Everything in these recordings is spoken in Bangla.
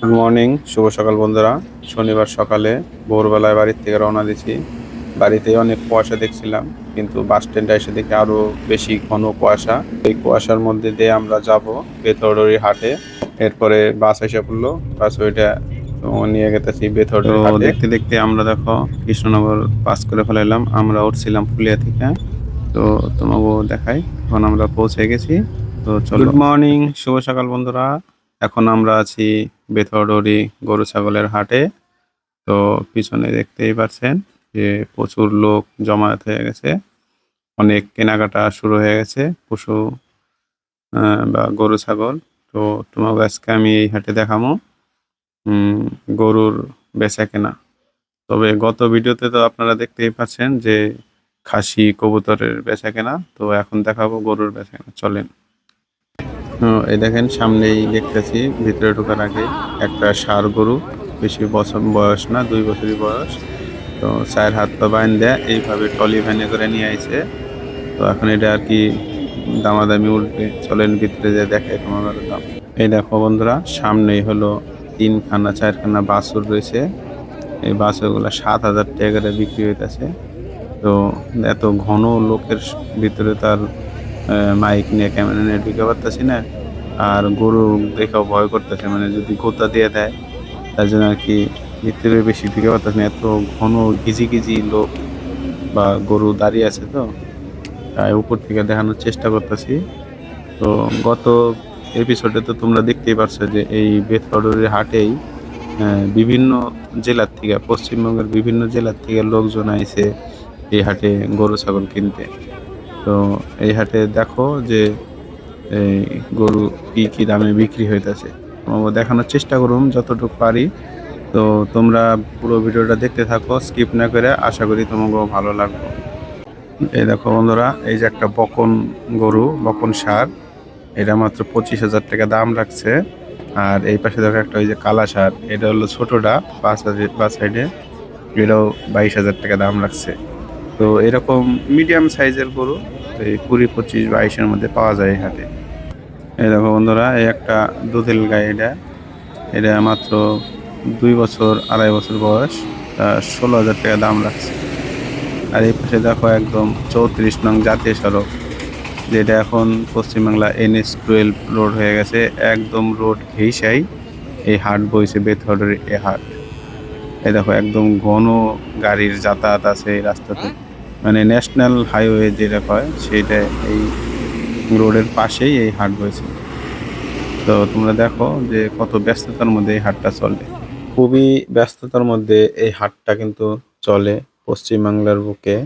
গুড মর্নিং শুভ সকাল বন্ধুরা। শনিবার সকালে ভোরবেলায় বাড়ির থেকে রওনা দিছি বাড়িতে অনেক কুয়াশা দেখছিলাম কিন্তু বাস স্ট্যান্ডে এসে দেখি আরও বেশি ঘন কুয়াশা। এই কুয়াশার মধ্যে দিয়ে আমরা যাব বেথরডরি হাটে। এরপরে বাস এসে পড়ল বাস ওইটা নিয়ে গেতেছি বেথরডরি দেখতে দেখতে আমরা দেখো কৃষ্ণনগর পাস করে ফেলাইলাম আমরা উঠছিলাম ফুলিয়া থেকে। তো তোমাকেও দেখাই। এখন আমরা পৌঁছে গেছি। তো চলো। গুড মর্নিং শুভ সকাল বন্ধুরা। এখন আমরা আছি বেথরডরি গরু ছাগলের হাটে। তো পিছনে দেখতেই পাচ্ছেন যে প্রচুর লোক জমায়েত হয়ে গেছে। অনেক কেনাকাটা শুরু হয়ে গেছে পশু বা গরু, ছাগল। তো তোমাকে আজকে আমি এই হাটে দেখাবো গরুর বেচা কেনা। তবে গত ভিডিওতে তো আপনারা দেখতেই পাচ্ছেন যে খাসি কবুতরের বেচা কেনা। তো এখন দেখাবো গরুর বেচা কেনা। চলেন। এই দেখেন, সামনেই দেখতেছি, ভিতরে ঢোকার আগে একটা ষাঁড় গরু, বেশি বছর বয়স না, দুই বছরই বয়স। তো চায়ের হাত পা বাইন দেয় এইভাবে টলি ভ্যানে করে নিয়ে আইছে। তো এখন এটা আর কি দামাদামি উঠবে চলেন ভিতরে যে দেখে তোমার দাম। এই দেখো বন্ধুরা, সামনেই হলো তিনখানা, চারখানা বাছুর রয়েছে। এই বাছুরগুলো সাত হাজার টাকা করে বিক্রি হইতেছে। তো এত ঘন লোকের ভিতরে তার মাইক নিয়ে ক্যামেরা নিয়ে ঢুকে পারতেছি না, আর গরু দেখেও ভয় করতেছে মানে যদি গোতা দিয়ে দেয়, তার জন্য আর কি ভিতরে বেশি ঢুকে পারতেছে না, এত ঘন গিজি গিজি লোক বা গরু দাঁড়িয়ে আছে তো, তাই উপর থেকে দেখানোর চেষ্টা করতেছি। তো গত এপিসোডে তো তোমরা দেখতেই পারছ যে এই বেথরডের হাটেই বিভিন্ন জেলার থেকে, পশ্চিমবঙ্গের বিভিন্ন জেলার থেকে লোকজন আইছে এই হাটে গরু ছাগল কিনতে। তো এই হাটে দেখো যে এই গরু কি কি দামে বিক্রি হইতেছে। দেখানোর চেষ্টা করুম যতটুকু পারি। তো তোমরা পুরো ভিডিওটা দেখতে থাকো, স্কিপ না করে আশা করি তোমাকেও ভালো লাগবে। এই দেখো বন্ধুরা, এই যে একটা বকন গরু, বকন সার। এটা মাত্র পঁচিশ হাজার টাকা দাম রাখছে। আর এই পাশে দেখো একটা ওই যে কালা সার, এটা হলো ছোটোটা হাজার পাঁচ সাইডে এটাও বাইশ হাজার টাকা দাম রাখছে। তো এরকম মিডিয়াম সাইজের গরু এই কুড়ি, পঁচিশ, বাইশের মধ্যে পাওয়া যায় এই হাটে এই দেখো বন্ধুরা, এই একটা দুধেল গাই এটা। এটা মাত্র দুই বছর, আড়াই বছর বয়স ষোলো হাজার টাকা দাম রাখছে। আর এই পাশে দেখো একদম চৌত্রিশ নং জাতীয় সড়ক, যেটা এখন পশ্চিমবাংলা এনএস টুয়েলভ রোড হয়ে গেছে। একদম রোড ঘেইসাই এই হাট বইছে বেথরের এ হাট। এই দেখো একদম ঘন গাড়ির যাতায়াত আছে এই রাস্তাতে। মানে ন্যাশনাল হাইওয়ে যেটা হয় সেটা এই রোডের পাশেই এই হাট বইছে তো তোমরা দেখো যে কত ব্যস্ততার মধ্যে এই হাটটা চলে। খুবই ব্যস্ততার মধ্যে এই হাটটা কিন্তু চলে পশ্চিমবাংলার বুকে।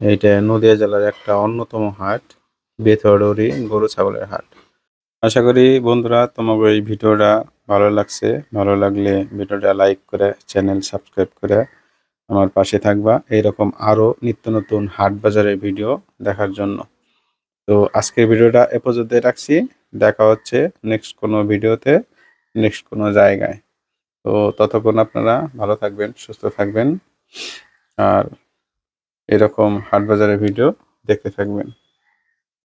এইটা নদিয়া জেলার একটা অন্যতম হাট বেথরডরি গরু ছাগলের হাট। আশা করি বন্ধুরা, তোমাকে এই ভিডিওটা ভালো লাগছে। ভালো লাগলে ভিডিওটা লাইক করে, চ্যানেল সাবস্ক্রাইব করে আমার পাশে থাকবা। এইরকম আরও নিত্য নতুন হাট বাজারের ভিডিও দেখার জন্য। তো আজকের ভিডিওটা এ পর্যন্ত রাখছি। দেখা হচ্ছে নেক্সট কোনো ভিডিওতে নেক্সট কোনো জায়গায়। তো ততক্ষণ আপনারা ভালো থাকবেন, সুস্থ থাকবেন। আর এরকম হাট বাজারের ভিডিও দেখতে থাকবেন।